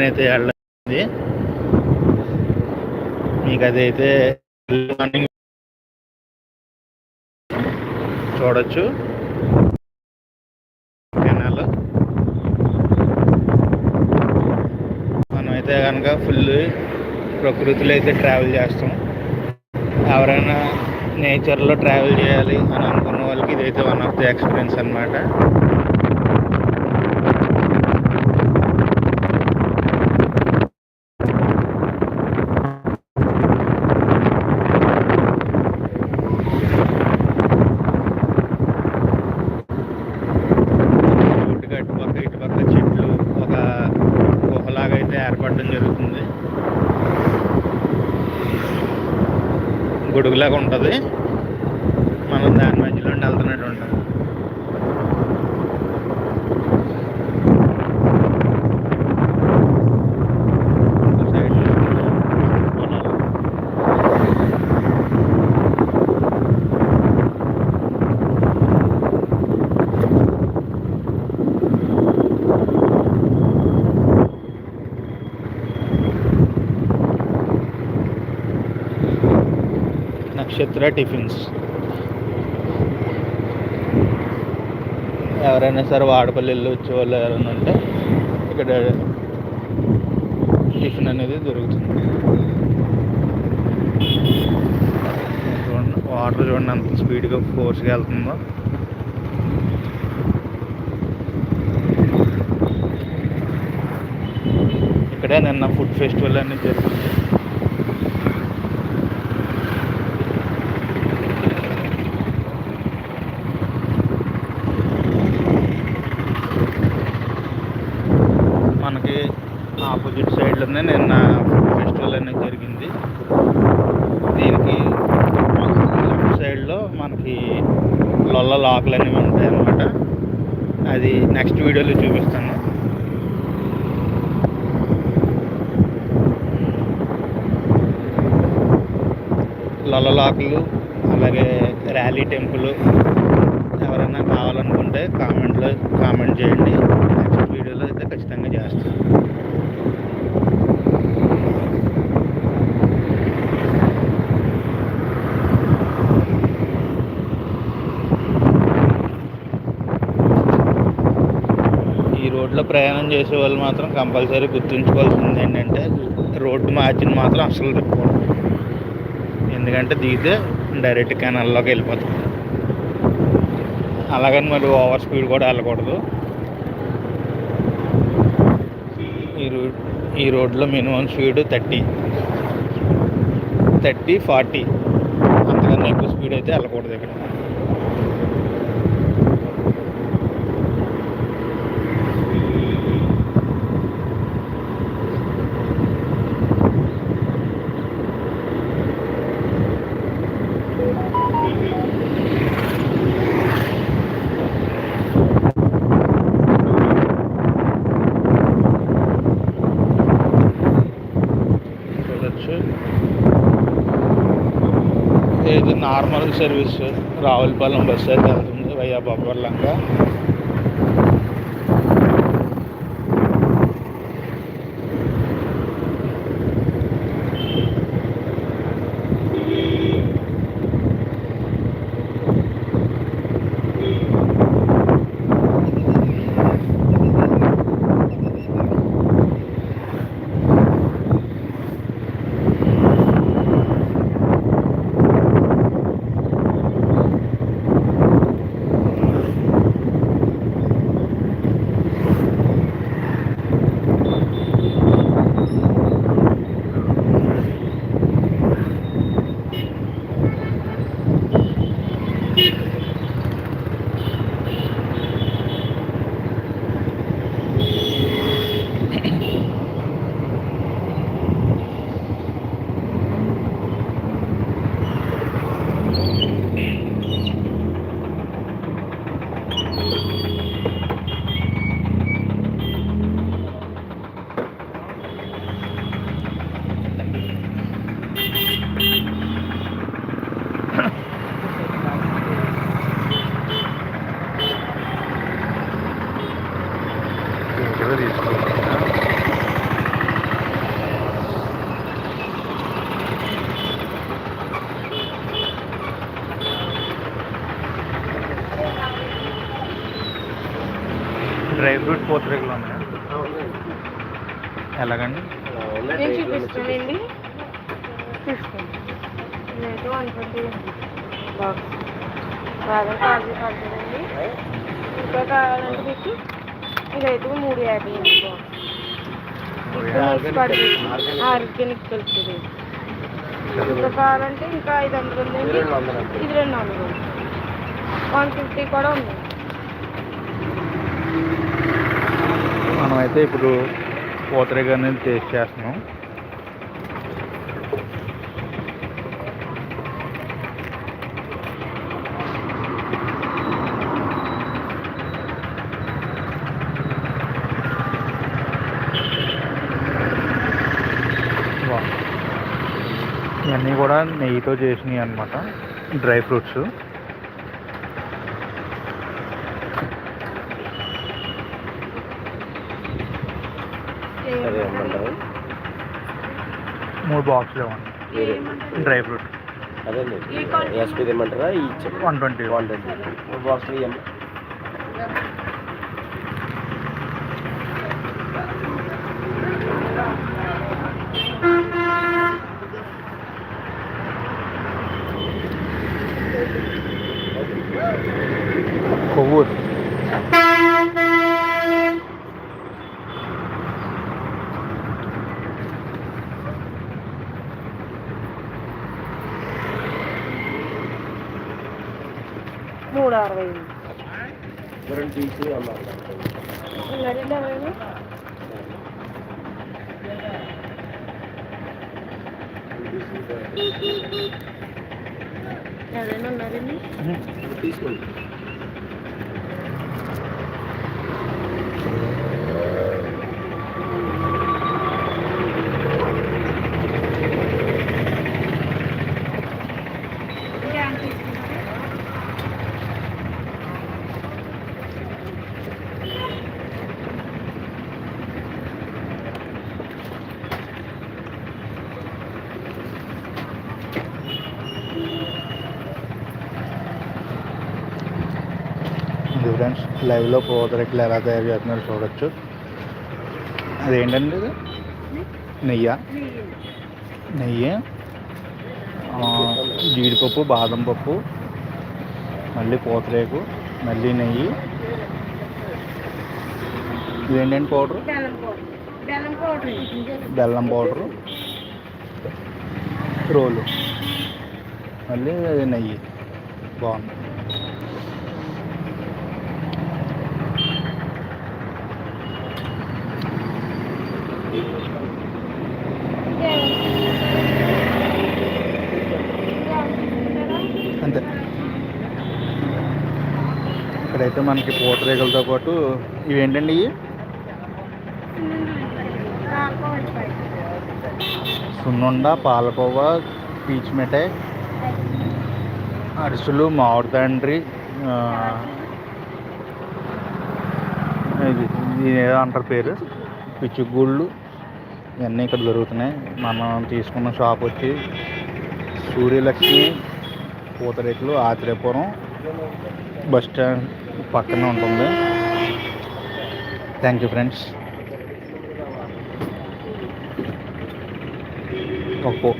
అయితే వెళ్ళింది మీకు అదైతే మార్నింగ్ చూడొచ్చు. కెనాల్. మనమైతే కనుక ఫుల్ ప్రకృతిలో అయితే ట్రావెల్ చేస్తాం. ఎవరైనా నేచర్లో ట్రావెల్ చేయాలి అని అనుకున్న వాళ్ళకి ఇదైతే వన్ ఆఫ్ ది ఎక్స్పీరియన్స్ అనమాట గొడుగులాగా ఉంటుంది మనం దాని మధ్యలో నుండి వెళ్తున్నట్టు ఉంటుంది ఇంకో సైడ్ పొలాలు. నక్షత్ర టిఫిన్స్. ఎవరైనా సరే వాడపల్లి వెళ్ళి వచ్చే వాళ్ళు ఎవరైనా ఉంటే ఇక్కడ టిఫిన్ అనేది దొరుకుతుంది. చూడండి వాటర్ చూడండి అంత స్పీడ్గా ఫోర్స్గా వెళ్తుందో. ఇక్కడే నిన్న ఫుడ్ ఫెస్టివల్ అనేది జరిగింది మనకి ఆపోజిట్ సైడ్లోనే నిన్న ఫెస్టివల్ అనేది జరిగింది. దీనికి లెఫ్ట్ సైడ్లో మనకి లొల్ల లాకులు అనేవి ఉంటాయి అన్నమాట. అది నెక్స్ట్ వీడియోలో చూపిస్తాను. లొల్ల లాకులు అలాగే ర్యాలీ టెంపుల్ ఎవరైనా కావాలనుకుంటే కామెంట్లో కామెంట్ చేయండి. నెక్స్ట్ వీడియోలో అయితే ఖచ్చితంగా చేస్తాను ఈ రోడ్లో ప్రయాణం చేసే వాళ్ళు మాత్రం కంపల్సరీ గుర్తుంచుకోవాల్సింది ఏంటంటే రోడ్డు మార్చిన మాత్రం అసలు తిప్పకూడదు. ఎందుకంటే దిగితే డైరెక్ట్ కెనాల్లోకి వెళ్ళిపోతుంది అలాగని మరి ఓవర్ స్పీడ్ కూడా వెళ్ళకూడదు. ఈ రోడ్ ఈ రోడ్లో minimum speed thirty thirty forty అంతకన్నా ఎక్కువ స్పీడ్ అయితే వెళ్ళకూడదు ఇక్కడ చూడొచ్చు ఇది నార్మల్ సర్వీస్ రావులపాలెం బస్ అయితే వెళ్తుంది. వయ్యా బొబ్బర్లంగా ఫ్రూట్ పూతరేకులు ఉన్నాయి? ఎలాగండి? నేను చూపిస్తానండి. తీసుకోండి ఇదైతే వన్ ట్వంటీ బాక్స్. బాదం కాజు పడుతుందండి ఇంకా కావాలంటే మీకు ఇదైతే మూడు యాభై అండి బాక్స్. ఇప్పుడు మిక్స్ పడుతుంది ఆర్గానిక్ కలుపుతుంది ఇంకా కావాలంటే ఇంకా ఐదు వందలు ఉందండి. ఇది రెండు వందలు. వన్ ఫిఫ్టీ కూడా ఉంది. మనమైతే ఇప్పుడు పూతరేకు టేస్ట్ చేస్తున్నాం. ఇవన్నీ కూడా నెయ్యితో చేసినాయి అనమాట డ్రై ఫ్రూట్స్. మూడు బాక్సులు ఇవ్వండి? డ్రై ఫ్రూట్ అదండి. క్వాలిటీ ఎస్పీ తెమ్మంటారా ఈ ఇచ్చారు one twenty one twenty box ఇవ్వండి మూడు అరవై ఎవరైనా ఉన్నారండి? తీసుకోండి ఇది ఫ్రెండ్స్ లైవ్లో పూతరేకులు ఎలా తయారు చేస్తున్నారో చూడొచ్చు. అదేంటండి ఇది? నెయ్యి? నెయ్యి? ఆ, జీడిపప్పు బాదం పప్పు మళ్ళీ పూతరేకు మళ్ళీ నెయ్యి. ఇదేంటండి పౌడరు? బెల్లం పౌడర్. రోలు. మళ్ళీ నెయ్యి. బాగుంది అంతే ఇక్కడైతే మనకి పూతరేకులతో పాటు ఇవి? ఏంటండి సున్నుండ పాలకోవ పీచ్ మిఠాయి అరిసెలు మామిడి తండ్రి ఇది ఏదో అంటారు పేరు? పిచ్చుగూళ్ళు ఇవన్నీ ఇక్కడ దొరుకుతున్నాయి. మనం తీసుకున్న షాప్ వచ్చి సూర్యలక్ష్మి పూతరేకులు ఆత్రేయపురం బస్ స్టాండ్ పక్కనే ఉంటుంది. Thank you friends okay